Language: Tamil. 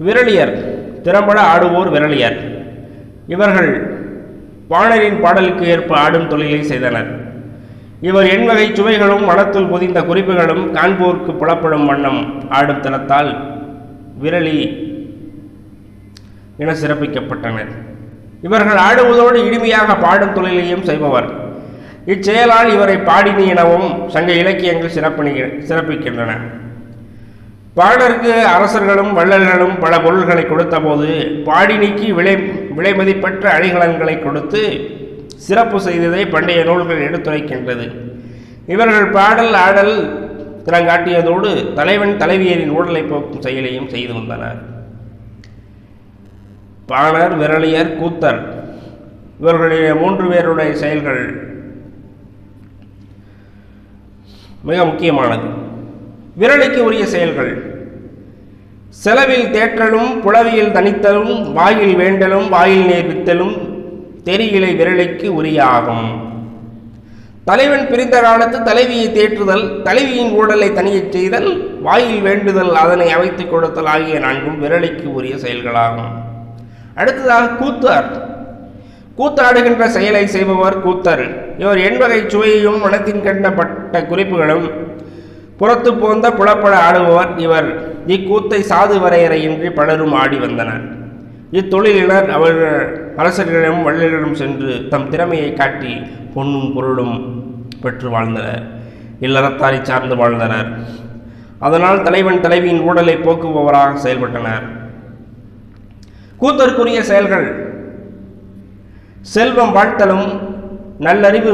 விரலியர். திறம்பட ஆடுவோர் விரலியர். இவர்கள் பாணரின் பாடலுக்கு ஏற்ப ஆடும் தொழிலை செய்தனர். இவர் எண்வகை சுவைகளும் மனத்துள் பொதிந்த குறிப்புகளும் காண்போருக்கு புலப்படும் வண்ணம் ஆடும் தளத்தால் விரலி என சிறப்பிக்கப்பட்டனர். இவர்கள் ஆடுவதோடு இனிமையாக பாடும் தொழிலையும் செய்பவர். இச்செயலால் இவரை பாடினி எனவும் சங்க இலக்கியங்கள் சிறப்பினி சிறப்பிக்கின்றன. பாடருக்கு அரசர்களும் வள்ளல்களும் பல பொருள்களை கொடுத்தபோது பாடினிக்கு விலை விலை மதிப்பற்ற அணிகலன்களை கொடுத்து சிறப்பு செய்ததை பண்டைய நூல்கள் எடுத்துரைக்கின்றது. இவர்கள் பாடல் ஆடல் திறங்காட்டியதோடு தலைவன் தலைவியரின் ஊழலை போக்கும் செயலையும் செய்து வந்தனர். பாணர் விரலியர் கூத்தர் இவர்களுடைய மூன்று பேருடைய செயல்கள் மிக முக்கியமானது. விரலிக்கு உரிய செயல்கள். செலவில் தேற்றலும் புலவியில் தனித்தலும் வாயில் வேண்டலும் வாயில் நேர்வித்தலும் தெரியிலை விரலைக்கு உரிய ஆகும் தலைவன் பிரிந்த காலத்து தலைவியை தேற்றுதல் தலைவியின் ஊடலை தனியச் செய்தல் வாயில் வேண்டுதல் அதனை அமைத்துக் கொடுத்தல் ஆகிய நான்கும் விரலைக்கு உரிய செயல்களாகும். அடுத்ததாக கூத்தார். கூத்தாடுகின்ற செயலை செய்பவர் கூத்தர். இவர் எண்வகை சுவையையும் மனத்தின் கண்டப்பட்ட குறிப்புகளும் புறத்து போந்த புலப்பட ஆடுபவர் இவர். இக்கூத்தை சாது வரையறையின்றி பலரும் ஆடி வந்தனர். இத்தொழிலினர் அவர்கள் அரசர்களிடம் வள்ளலிடம் சென்று தம் திறமையை காட்டி பொன்னும் பொருளும் பெற்று வாழ்ந்தனர். இல்லறத்தாரை சார்ந்து வாழ்ந்தனர். அதனால் தலைவன் தலைவியின் ஊடலை போக்குபவராக செயல்பட்டனர். கூத்தற்குரிய செயல்கள். செல்வம் வாழ்த்தலும் நல்லறிவு